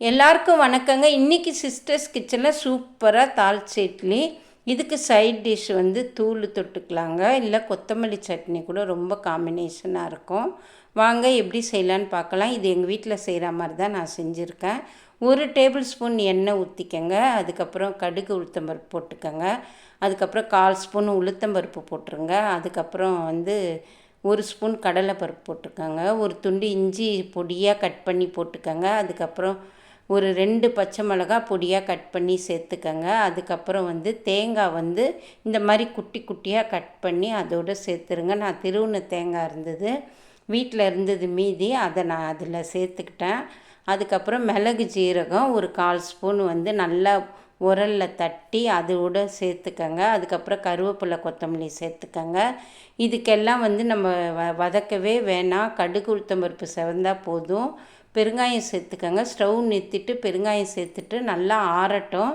எல்லாருக்கும் வணக்கங்க. இன்றைக்கி சிஸ்டர்ஸ் கிச்சனில் சூப்பராக தாளிச்ச இட்லி இதுக்கு சைட் டிஷ் வந்து தூள் தொட்டுக்கலாங்க. இல்லை கொத்தமல்லி சட்னி கூட ரொம்ப காம்பினேஷனாக இருக்கும். வாங்க எப்படி செய்யலான்னு பார்க்கலாம். இது எங்கள் வீட்டில் செய்கிற மாதிரி தான் நான் செஞ்சுருக்கேன். ஒரு டேபிள் ஸ்பூன் எண்ணெய் ஊற்றிக்கங்க அதுக்கப்புறம் கடுகு உளுத்தம்பருப்பு போட்டுக்கோங்க. அதுக்கப்புறம் கால் ஸ்பூன் உளுத்தம்பருப்பு போட்டுருங்க. அதுக்கப்புறம் வந்து ஒரு ஸ்பூன் கடலைப்பருப்பு போட்டுக்கோங்க. ஒரு துண்டு இஞ்சி பொடியாக கட் பண்ணி போட்டுக்கோங்க. அதுக்கப்புறம் ஒரு ரெண்டு பச்சை மிளகா பொடியாக கட் பண்ணி சேர்த்துக்கங்க. அதுக்கப்புறம் வந்து தேங்காய் வந்து இந்த மாதிரி குட்டி குட்டியாக கட் பண்ணி அதோடு சேர்த்துருங்க. நான் திருவுண தேங்காய் இருந்தது வீட்டில் இருந்தது மீதி அதை நான் அதில் சேர்த்துக்கிட்டேன். அதுக்கப்புறம் மிளகு ஜீரகம் ஒரு கால் ஸ்பூன் வந்து நல்லா உரலில் தட்டி அதோட சேர்த்துக்கங்க. அதுக்கப்புறம் கருவேப்பிலை கொத்தமல்லி சேர்த்துக்கங்க. இதுக்கெல்லாம் வந்து நம்ம வ வதக்கவே வேணாம். கடுகு உளுத்தம்பருப்பு செவந்தால் போதும். பெருங்காயம் சேர்த்துக்கோங்க. ஸ்டவ் நிறுத்திட்டு பெருங்காயம் சேர்த்துட்டு நல்லா ஆறட்டும்.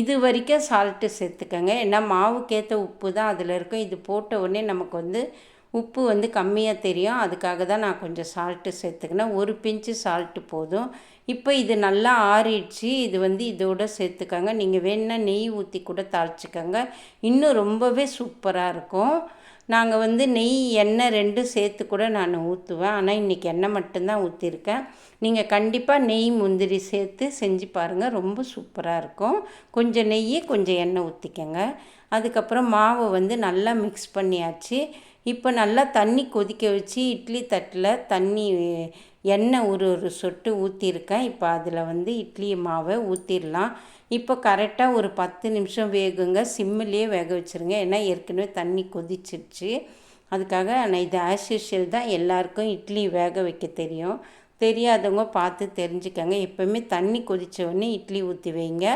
இது வரைக்கும் சால்ட்டு சேர்த்துக்கோங்க. ஏன்னா மாவுக்கேற்ற உப்பு தான் அதில் இருக்கும். இது போட்ட உடனே நமக்கு வந்து உப்பு வந்து கம்மியாக தெரியும். அதுக்காக தான் நான் கொஞ்சம் சால்ட்டு சேர்த்துக்கினேன். ஒரு பிஞ்சு சால்ட்டு போதும். இப்போ இது நல்லா ஆறிடுச்சு. இது வந்து இதோட சேர்த்துக்கோங்க. நீங்கள் வேணுன்னா நெய் ஊற்றி கூட தாளிச்சிக்கோங்க. இன்னும் ரொம்பவே சூப்பராக இருக்கும். நாங்கள் வந்து நெய் எண்ணெய் ரெண்டும் சேர்த்து கூட நான் ஊற்றுவேன் ஆனால் இன்றைக்கி எண்ணெய் மட்டும்தான் ஊற்றிருக்கேன் நீங்கள் கண்டிப்பாக நெய் முந்திரி சேர்த்து செஞ்சு பாருங்கள் ரொம்ப சூப்பராக இருக்கும். கொஞ்சம் நெய் கொஞ்சம் எண்ணெய் ஊற்றிக்கங்க அதுக்கப்புறம் மாவை வந்து நல்லா மிக்ஸ் பண்ணியாச்சு. இப்போ நல்லா தண்ணி கொதிக்க வச்சு இட்லி தட்டில் தண்ணி எண்ணெய் ஒரு ஒரு சொட்டு ஊற்றிருக்கேன் இப்போ அதில் வந்து இட்லி மாவை ஊற்றிடலாம் இப்போ கரெக்டாக ஒரு பத்து நிமிஷம் வேகுங்க. சிம்மிலேயே வேக வச்சுருங்க. ஏன்னா ஏற்கனவே தண்ணி கொதிச்சிருச்சு அதுக்காக நான் இது ஆஸ் தான் எல்லாருக்கும் இட்லி வேக வைக்க தெரியும். தெரியாதவங்க பார்த்து தெரிஞ்சுக்கங்க. எப்போவுமே தண்ணி கொதித்த உடனே இட்லி ஊற்றி வைங்க.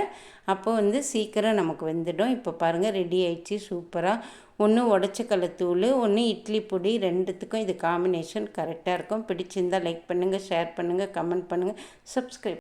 அப்போ வந்து சீக்கிரம் நமக்கு வெந்துடும். இப்போ பாருங்கள் ரெடி ஆயிடுச்சு சூப்பராக ஒன்று உடச்சக்கல்ல தூள் ஒன்று இட்லி பொடி ரெண்டுத்துக்கும் இது காம்பினேஷன் கரெக்டாக இருக்கும். பிடிச்சிருந்தால் லைக் பண்ணுங்கள் ஷேர் பண்ணுங்கள் கமெண்ட் பண்ணுங்கள் சப்ஸ்கிரைப்